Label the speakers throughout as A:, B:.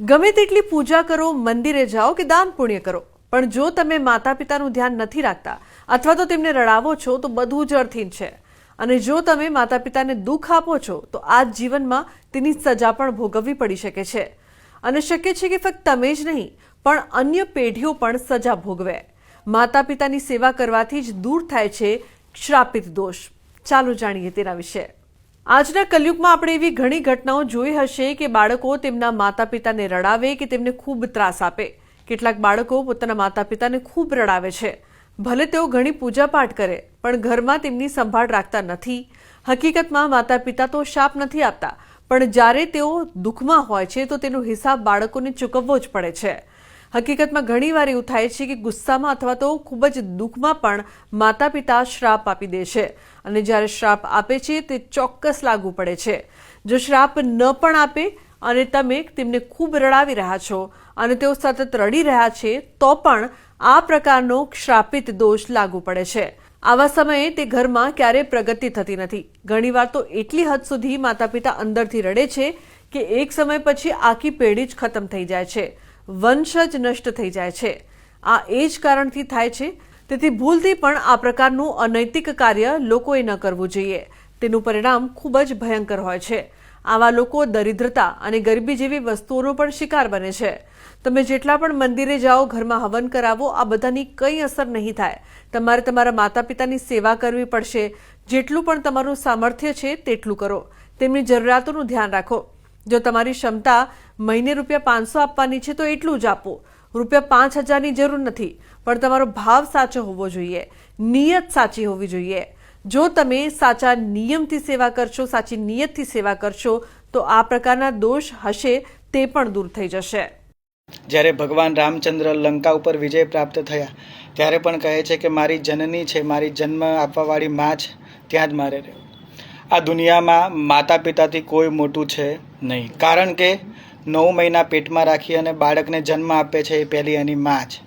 A: ગમે તેટલી પૂજા કરો, મંદિરે જાઓ કે દાન પુણ્ય કરો. પણ જો તમે માતા પિતાનું ધ્યાન નથી રાખતા અથવા તો તેમને રડાવો છો, તો બધું જ અર્થહીન છે. અને જો તમે માતા પિતાને દુઃખ આપો છો, તો આ જીવનમાં તેની સજા પણ ભોગવવી પડી શકે છે. અને શક્ય છે કે ફક્ત તમે જ નહીં, પણ અન્ય પેઢીઓ પણ સજા ભોગવે. માતા પિતાની સેવા કરવાથી જ દૂર થાય છે શ્રાપિત દોષ. ચાલો જાણીએ તેના વિશે. આજના કલયુગમાં આપણે એવી ઘણી ઘટનાઓ જોઈ હશે કે બાળકો તેમના માતા પિતાને રડાવે કે તેમને ખૂબ ત્રાસ આપે. કેટલાક બાળકો પોતાના માતા પિતાને ખૂબ રડાવે છે. ભલે તેઓ ઘણી પૂજાપાઠ કરે, પણ ઘરમાં તેમની સંભાળ રાખતા નથી. હકીકતમાં માતા પિતા તો શાપ નથી આપતા, પણ જ્યારે તેઓ દુઃખમાં હોય છે તો તેનો હિસાબ બાળકોને ચૂકવવો જ પડે છે. હકીકતમાં ઘણીવાર એવું થાય છે કે ગુસ્સામાં અથવા તો ખૂબ જ દુઃખમાં પણ માતા પિતા શ્રાપ આપી દે છે. અને જ્યારે શ્રાપ આપે છે, તે ચોક્કસ લાગુ પડે છે. જો શ્રાપ ન પણ આપે અને તમે તેમને ખૂબ રડાવી રહ્યા છો અને તેઓ સતત રડી રહ્યા છે, તો પણ આ પ્રકારનો શ્રાપિત દોષ લાગુ પડે છે. આવા સમયે તે ઘરમાં ક્યારેય પ્રગતિ થતી નથી. ઘણીવાર તો એટલી હદ સુધી માતા પિતા અંદરથી રડે છે કે એક સમય પછી આખી પેઢી જ ખતમ થઈ જાય છે. વંશ જ નષ્ટ થઈ જાય છે. આ એ જ કારણથી થાય છે. તેથી ભૂલથી પણ આ પ્રકારનું અનૈતિક કાર્ય લોકોએ ન કરવું જોઈએ. તેનું પરિણામ ખૂબ જ ભયંકર હોય છે. આવા લોકો દરિદ્રતા અને ગરીબી જેવી વસ્તુઓનો પણ શિકાર બને છે. તમે જેટલા પણ મંદિરે જાઓ, ઘરમાં હવન કરાવો, આ બધાની કંઈ અસર નહીં થાય. તમારે તમારા માતા પિતાની સેવા કરવી પડશે. જેટલું પણ તમારું સામર્થ્ય છે, તેટલું કરો. તેમની જરૂરિયાતોનું ધ્યાન રાખો. જો તમારી ક્ષમતા મહિને રૂપિયા પાંચસો આપવાની છે, તો એટલું જ આપો. રૂપિયા પાંચ હજારની જરૂર નથી, પણ તમારો ભાવ સાચો હોવો જોઈએ, નિયત સાચી હોવી જોઈએ. જો તમે સાચા નિયમથી સેવા કરશો, સાચી નિયતથી સેવા કરશો, તો આ પ્રકારના દોષ હશે, તે પણ દૂર થઈ જશે.
B: જ્યારે ભગવાન રામચંદ્ર લંકા ઉપર વિજય પ્રાપ્ત થયા, ત્યારે પણ કહે છે કે, મારી જનની છે, મારી જન્મ આપવાવાળી મા છે, ત્યાં જ મારે રહેવું. આ દુનિયામાં માતા પિતાથી કોઈ મોટું છે નહીં. કારણ કે નવ મહિના પેટમાં રાખી અને બાળકને જન્મ આપે છે એ પહેલી એની મા છે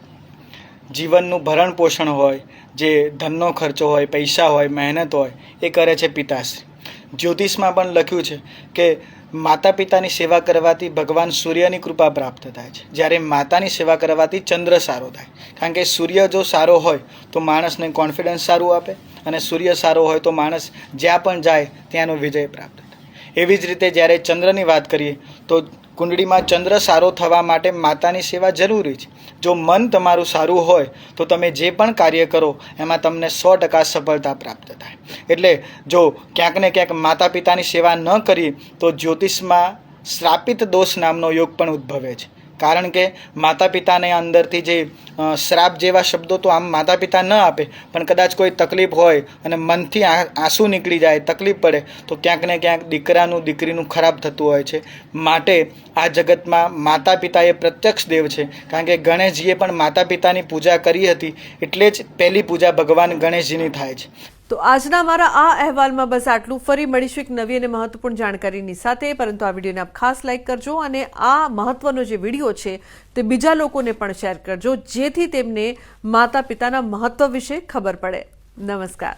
B: જીવનનું ભરણ પોષણ હોય, જે ધનનો ખર્ચો હોય, પૈસા હોય, મહેનત હોય, એ કરે છે પિતાશ્રી. જ્યોતિષમાં પણ લખ્યું છે કે માતા પિતાની સેવા કરવાથી ભગવાન સૂર્યની કૃપા પ્રાપ્ત થાય છે. જ્યારે માતાની સેવા કરવાથી ચંદ્ર સારો થાય. કારણ કે સૂર્ય જો સારો હોય, તો માણસને કોન્ફિડન્સ સારું આપે અને સૂર્ય સારો હોય, તો માણસ જ્યાં પણ જાય, ત્યાંનો વિજય પ્રાપ્ત થાય. એવી જ રીતે જ્યારે ચંદ્રની વાત કરીએ, તો કુંડળીમાં ચંદ્ર સારો થવા માટે માતાની સેવા જરૂરી છે. જો મન તમારું સારું હોય, તો તમે જે પણ કાર્ય કરો, એમાં તમને સો ટકા સફળતા પ્રાપ્ત થાય. એટલે જો ક્યાંક ને ક્યાંક માતા પિતાની સેવા ન કરીએ તો જ્યોતિષમાં શ્રાપિત દોષ નામનો યોગ પણ ઉદ્ભવે છે. કારણ કે માતા પિતાને અંદરથી જે શ્રાપ જેવા શબ્દો તો આમ માતા પિતા ન આપે, પણ કદાચ કોઈ તકલીફ હોય અને મનથી આંસુ નીકળી જાય, તકલીફ પડે, તો ક્યાંક ને ક્યાંક દીકરાનું, દીકરીનું ખરાબ થતું હોય છે. માટે આ જગતમાં માતા પિતા એ પ્રત્યક્ષ દેવ છે. કારણ કે ગણેશજીએ પણ માતા પિતાની પૂજા કરી હતી, એટલે જ પહેલી પૂજા ભગવાન ગણેશજીની થાય છે.
A: તો આજના મારા આ અહેવાલમાં બસ આટલું. ફરી મળીશું એક નવી અને મહત્વપૂર્ણ જાણકારીની સાથે. પરંતુ આ વિડીયોને આપ ખાસ લાઇક કરજો અને આ મહત્વનો જે વીડિયો છે તે બીજા લોકોને પણ શેર કરજો, જેથી તેમને માતા પિતાના મહત્વ વિશે ખબર પડે. નમસ્કાર.